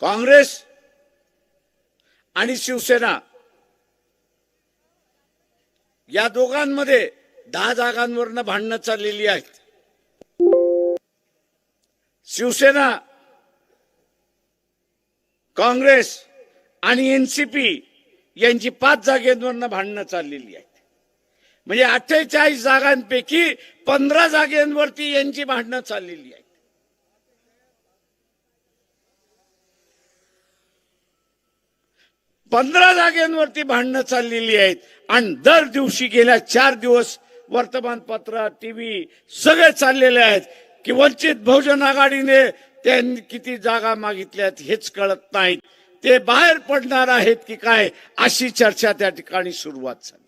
काँग्रेस आणि शिवसेना या दोघांमध्ये दहा जागांवरनं भांडणं चाललेली आहेत. शिवसेना काँग्रेस आणि एनसीपी यांची पाच जागेंवरनं भांडणं चाललेली आहेत. म्हणजे अठ्ठेचाळीस जागांपैकी पंधरा जागेंवरती यांची भांडणं चाललेली आहेत. पंधरा जागेंवरती भांडणं चाललेली आहेत. आणि दर दिवशी गेल्या चार दिवस वर्तमानपत्र टीव्ही सगळे चाललेले आहेत. की वंचित बहुजन आघाडीने त्यांनी किती जागा मागितल्यात हेच कळत नाहीत. ते बाहेर पडणार आहेत की काय अशी चर्चा त्या ठिकाणी सुरुवात झाली.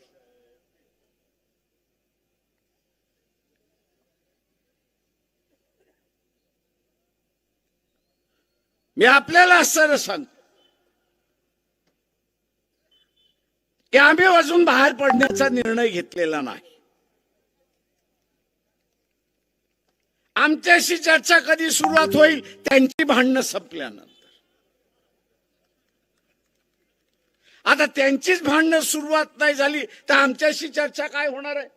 मी आपल्याला असं सांगतो. की आम्ही अजून बाहेर पडण्याचा निर्णय घेतलेला नाही. आमच्याशी चर्चा कधी सुरुवात होईल त्यांची भांडणं संपल्यानंतर. आता त्यांचीच भांडणं सुरुवात नाही झाली तर आमच्याशी चर्चा काय होणार आहे?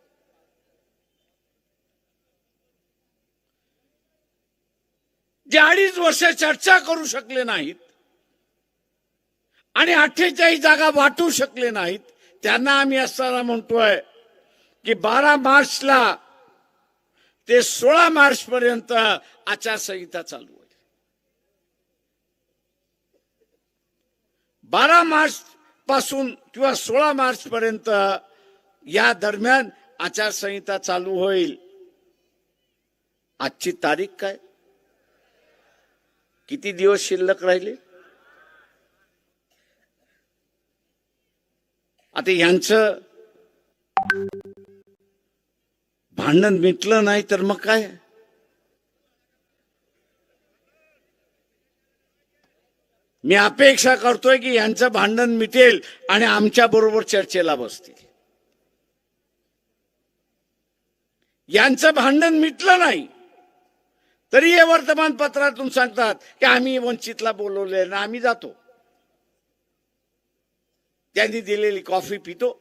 जे अडीच वर्ष चर्चा करू शकले नाहीत आणि अठ्ठेचाळीस जागा वाटू शकले नाहीत. त्यांना आम्ही असताना म्हणतोय की बारा मार्चला ते सोळा मार्च पर्यंत आचारसंहिता चालू आहे बारा मार्च पासून किंवा सोळा मार्च पर्यंत या दरम्यान आचारसंहिता चालू होईल. आजची तारीख काय? किती दिवस शिल्लक राहिले? आता यांचं भांडण मिटलं नाही तर मग काय? मी अपेक्षा करतोय की यांचं भांडण मिटेल आणि आमच्या बरोबर चर्चेला बसतील. यांचं भांडण मिटलं नाही तरी हे वर्तमानपत्रातून सांगतात की आम्ही वंचितला बोलवले ना आम्ही जातो. त्यांनी दिलेली कॉफी पितो.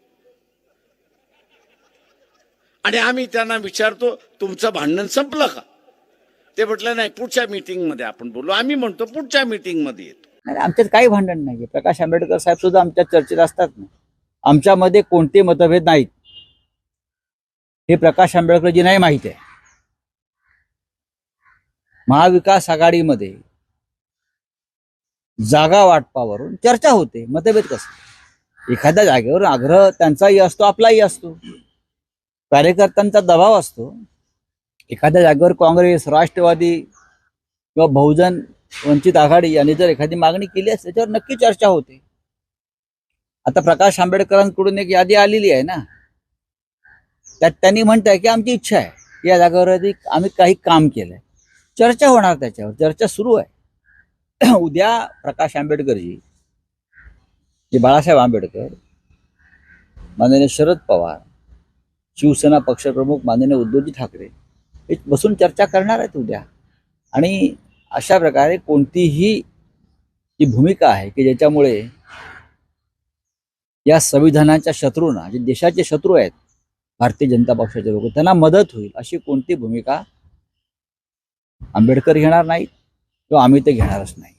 आणि आम्ही त्यांना विचारतो तुमचं भांडण संपलं का? ते म्हटलं नाही पुढच्या मीटिंगमध्ये आपण बोलू. आम्ही म्हणतो पुढच्या मीटिंगमध्ये येतो आमच्यात काही भांडण नाहीये. प्रकाश आंबेडकर साहेब सुद्धा आमच्या चर्चेत असतात ना. आमच्यामध्ये कोणते मतभेद नाहीत. हे प्रकाश आंबेडकरजी नाही माहिती आहे. महाविकास आघाडीमध्ये जागा वाटपावरून चर्चा होते. मतभेद कसं? एखाद्या जागेवर आग्रह त्यांचाही असतो आपलाही असतो. कार्यकर्त्यांचा दबाव असतो. एखाद्या जागेवर काँग्रेस राष्ट्रवादी किंवा बहुजन वंचित आघाडी यांनी जर एखादी मागणी केली असेल त्याच्यावर नक्की चर्चा होते. आता प्रकाश आंबेडकरांकडून एक यादी आलेली आहे ना? त्यात त्यांनी म्हणताय की आमची इच्छा आहे. या जागेवर आम्ही काही काम केलंय. चर्चा होणार त्याच्यावर. चर्चा सुरू आहे. उद्या प्रकाश आंबेडकरजी जे बाळासाहेब आंबेडकर माननीय शरद पवार शिवसेना पक्षप्रमुख माननीय उद्धवजी ठाकरे हे बसून चर्चा करणार आहेत उद्या. आणि अशा प्रकारे कोणतीही जी भूमिका आहे की ज्याच्यामुळे या संविधानाच्या शत्रूंना जे देशाचे शत्रू आहेत भारतीय जनता पक्षाचे लोक त्यांना मदत होईल अशी कोणती भूमिका आंबेडकर घेणार नाहीत किंवा आम्ही ते घेणारच नाही.